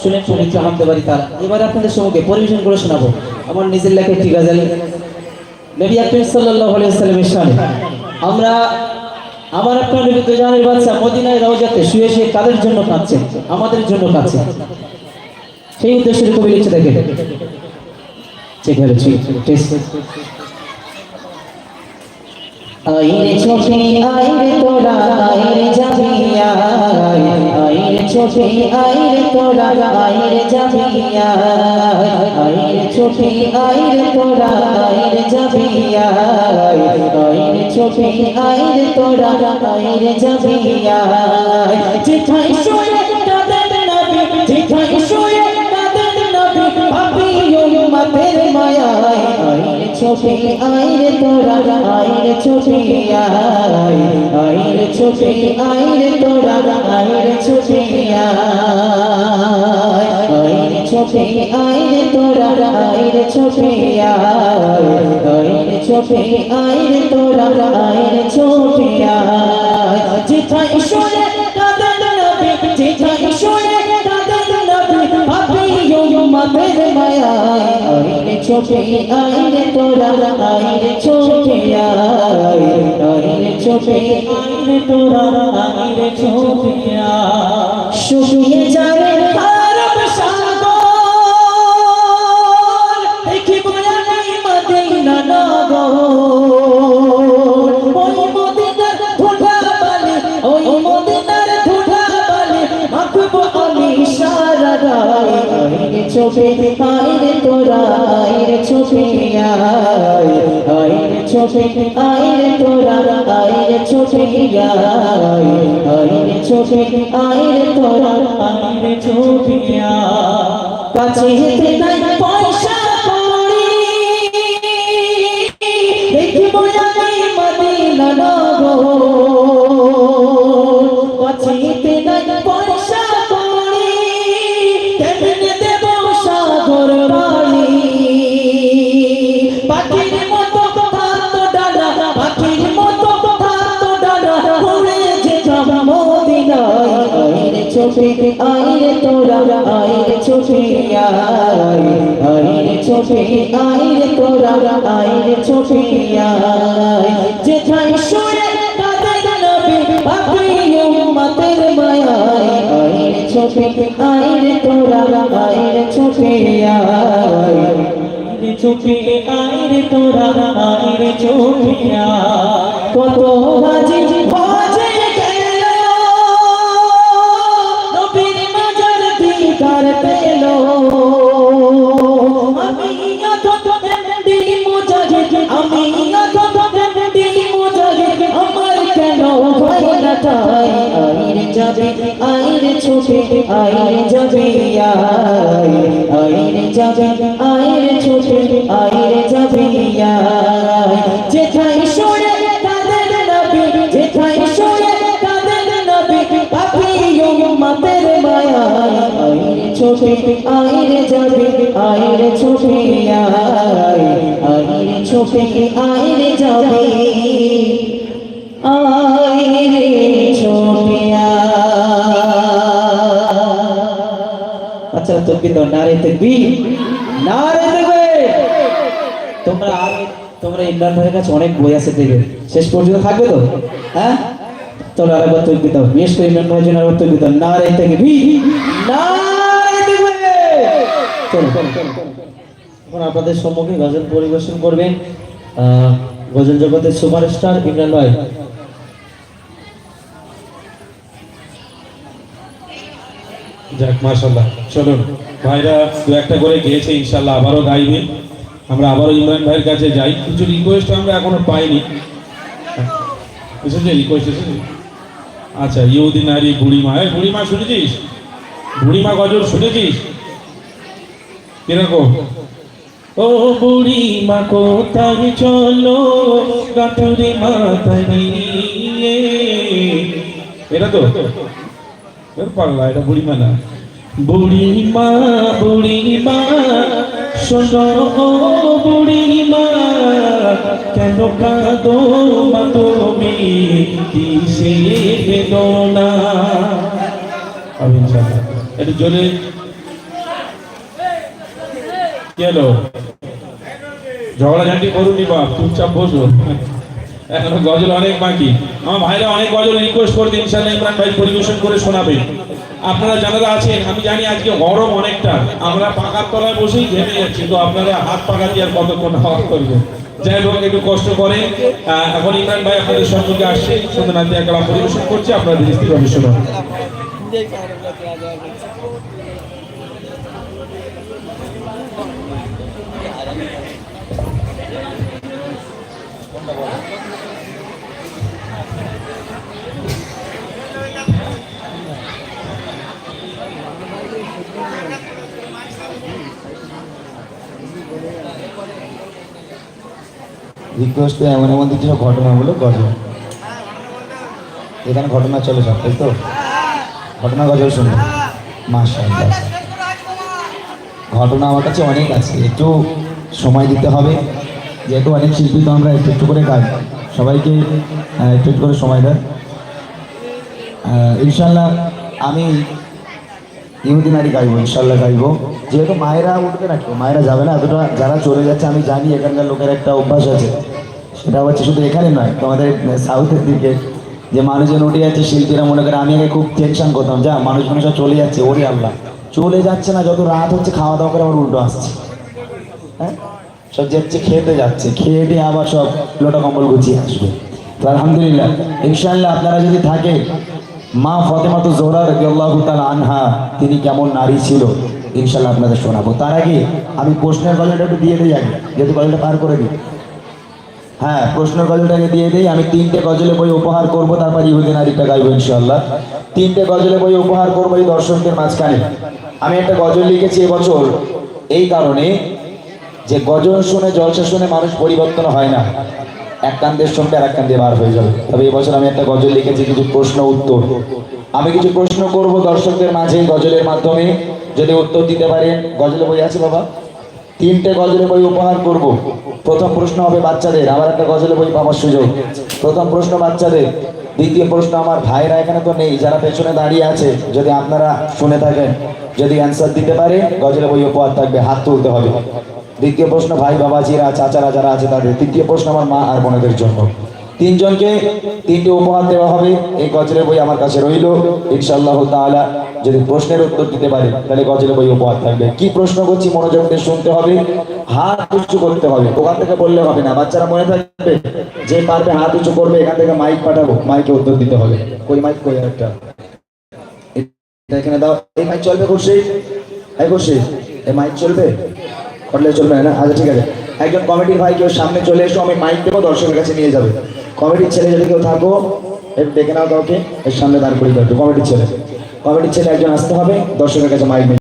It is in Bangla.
শুনে শুনে একটু শুয়ে কাদের জন্য কাঁদছেন আমাদের জন্য কাঁদছেন সেই উদ্দেশ্যে কবি লিখছে দেখেন। ঠিক আছে আইরে ছোটে আইরে তোরা, আইরে যাবিয়া আইরে ছোটে আইরে তোরা, আইরে যাবিয়া আইরে ছোটে আইরে তোরা, আইরে যাবিয়া আইরে ছোটে আইরে তোরা, আইরে যাবিয়া যেথায় শুয়ে কাদের নবী, যেথায় শুয়ে কাদের নবী, ভাবি উম্মতের মায়া আইরে ছোটে আইরে ছোটে আই আইরে ছোটে আইরে তোরা আইরে ছোটে আইরে ছোটে আইরে তোরা আইরে ছোটে আইরে ছোটে আইরে তোরা আইরে ছোটে যেথায় শুনে মায়া আইরে ছোটে আইরে তোরা, আইরে ছোটে আইরে ছোটে আইরে তোরা, আইরে ছোটে শুকিয়ে যাবে চোখে আইরে তোরা, আইরে ছোপে আয়। আইরে চোখে আইরে তোরা, আইরে ছোপে আয়। আইরে চোখে আইরে তোরা, আইরে ছোপে কাছে হেতে নাই চোখে আইরে তোরা, আইরে আয়। আইরে চোখে আইরে তোরা, আইরে আয়। যেথায় উম্মতের মায়ায়। আইরে তোরা, আইরে আয়। আইরে চোখে আইরে তোরা, আইরে চোখে কত বাজে যাবে আয় আইরে যাবে, আইরে ছুটে, আইরে যাবে আয় যেথায় শুয়ে কাদের নবী, যেথায় শুয়ে কাদের নবী পাপি উম্মতের মায়া আইরে ছোটে, আইরে যাবে, আইরে ছোটে আয় আইরে ছোটে, আইরে যাবে, আইরে আচ্ছা তুমি তো নারে দেখবি? নারে দেখবে? তোমরা আর তোমরা ইমরান ভাইয়ের কাছে অনেক বই আছে দেবে শেষ পর্যন্ত থাকবে তো? হ্যাঁ? চলো আরেকবার তৈরি দাও বিশেষ করে ইমরান ভাইয়ের জন্য আরেকবার তৈরি দাও না রে থেকে ভি না দেখবে! চলো। এখন আপনাদের সম্মুখে গজল পরিবেশন করবেন গজল জগতের সুপারস্টার ইমরান ভাই যাক মাশাল্লাহ চলুন, ভাইরা দু একটা করে গিয়েছে ইনশাল্লাহ আবারও গাইবে। আমরা আবারও ইমরান ভাইয়ের কাছে যাই। কিছু রিকোয়েস্ট আমরা এখনও পাইনি। এসেছে রিকোয়েস্ট এসেছে? আচ্ছা ইহুদি নারী বুড়িমা। এই বুড়িমা শুনেছিস? বুড়িমা গজল শুনেছিস? কীরকম? ও বুড়িমা, কোথায় চলো? গাঠুরি মাথা নিয়ে। এটা তো? এটা বুড়িমা কেন কাঁদো মা তুমি? কিসে বেদনা? আমি একটু জোরে। ঝগড়াঝাটি করুনি বাপ, চুপচাপ বসো। এখনও গজল অনেক বাকি। আমার ভাইরা অনেক গজল রিকোয়েস্ট করতে ইনশাল্লাহ ইমরান ভাই পরিবেশন করে শোনাবে। আপনারা যারা আছেন, আমি জানি আজকে গরম অনেকটা, আমরা পাকার তলায় বসেই ঘেমে যাচ্ছি তো আপনারা হাত পাকা দিয়ে আর কতক্ষণ হাওয়া করবে যাই হোক, একটু কষ্ট করে এখন ইমরান ভাই আপনাদের সম্মুখে আসছে সুন্দর নাতি একটা পরিবেশন করছে আপনারা ধীরে স্থিরভাবে রিকোয়েস্টে এমন এমন কিছু ঘটনাগুলো গজল। এখানে ঘটনা চলে সব, তাই তো? ঘটনা, গজল শুনব। মাশাআল্লাহ। ঘটনা আমার কাছে অনেক আছে, একটু সময় দিতে হবে। যেহেতু অনেক শিল্পী তো আমরা একটু একটু করে গাই। সবাইকে একটু একটু করে সময় আহ, ইনশাল্লাহ আমি ইহুদি নারী গাইবো ইনশাল্লাহ গাইবো। যেহেতু মায়েরা উঠবে না কেউ মায়েরা যাবে না এতটা যারা চলে যাচ্ছে আমি জানি এখানকার লোকের একটা অভ্যাস আছে। সেটা হচ্ছে শুধু এখানে নয় তোমাদের সাউথের দিকে। যে মানুষজন উঠে যাচ্ছে শিল্পীরা মনে করে আমি আগে খুব টেনশন করতাম যা মানুষ মানুষ চলে যাচ্ছে ওরে আল্লাহ। চলে যাচ্ছে না যত রাত হচ্ছে খাওয়া দাওয়া করে আবার উল্টো আসছে। হ্যাঁ? সব যাচ্ছে খেতে যাচ্ছে। খেয়ে দিয়ে আবার সব লোটা কম্বল গুছিয়ে আসবে। তো আলহামদুলিল্লাহ ইনশাল্লাহ আপনারা যদি থাকে, মা ফতেমাতু জোহরা রাদিয়াল্লাহু তাআলা আনহা, তিনি কেমন নারী ছিল ইনশাল্লাহ আপনাদের শোনাবো। তার আগে আমি প্রশ্নের গজলটা একটু দিয়ে দিই আগে, যেহেতু গজলটা পার করে দিই। হ্যাঁ প্রশ্নের গজলটাকে দিয়ে দিই, আমি তিনটে গজলে বই উপহার করব, তারপর ইহুদি নারীটা গাইবো ইনশাল্লাহ তিনটে গজলে বই উপহার করব এই দর্শকদের মাঝখানে। আমি একটা গজল লিখেছি এবছর, এই কারণে যে গজল শুনে, জলসা শুনে মানুষ পরিবর্তন হয় না। এক কান দিয়ে শুনবে আর এক কান দিয়ে বার হয়ে যাবে। তবে এবছর আমি একটা গজল লিখেছি, কিছু প্রশ্ন উত্তর। আমি কিছু প্রশ্ন করব দর্শকদের মাঝে গজলের মাধ্যমে। যদি উত্তর দিতে পারেন, গজলে বই আছে বাবা? তিনটে গজলে বই উপহার করব। প্রথম প্রশ্ন হবে বাচ্চাদের আবার একটা গজলে বই পাওয়ার সুযোগ। প্রথম প্রশ্ন বাচ্চাদের, দ্বিতীয় প্রশ্ন আমার ভাইরা এখানে তো নেই, যারা পেছনে দাঁড়িয়ে আছে, যদি আপনারা শুনে থাকেন। যদি অ্যান্সার দিতে পারে গজলে বই উপহার থাকবে, হাত তুলতে হবে। দ্বিতীয় প্রশ্ন, ভাই, বাবাজিরা, চাচারা যারা আছে তাদের। তৃতীয় প্রশ্ন, আমার মা আর বোনদের জন্য। তিনজনকে তিনটে উপহার দেওয়া হবে। এই গজলের বই আমার কাছে রইল। ইনশাল্লাহ তাআলা যদি প্রশ্নের উত্তর দিতে পারে, তাহলে গজলের বই উপহার থাকবে। কি প্রশ্ন করছি মনোযোগ দিয়ে শুনতে হবে? হাত উঁচু করতে হবে। ওখান থেকে বললে হবে না। বাচ্চারা মনে থাকবে যে পারবে, হাত উঁচু করবে, এখান থেকে মাইক পাঠাবো। মাইকে উত্তর দিতে হবে। কই মাইক, কই একটা এখানে দাও। এই মাইক চলবে খুশি এই খুশি এই মাইক চলবে? করলে চলবে না? আচ্ছা ঠিক আছে। একজন কমিটির ভাই কেউ সামনে চলে এসো, আমি মাইক দেবো, দর্শকের কাছে নিয়ে যাবে। কমিটির ছেলে যদি কেউ থাকো এর ডেকে নাও কাউকে, এর সামনে দাঁড় করিয়ে দেবে কমেডির ছেলে। কমিটির ছেলে একজন আসতে হবে, দর্শকের কাছে মাইক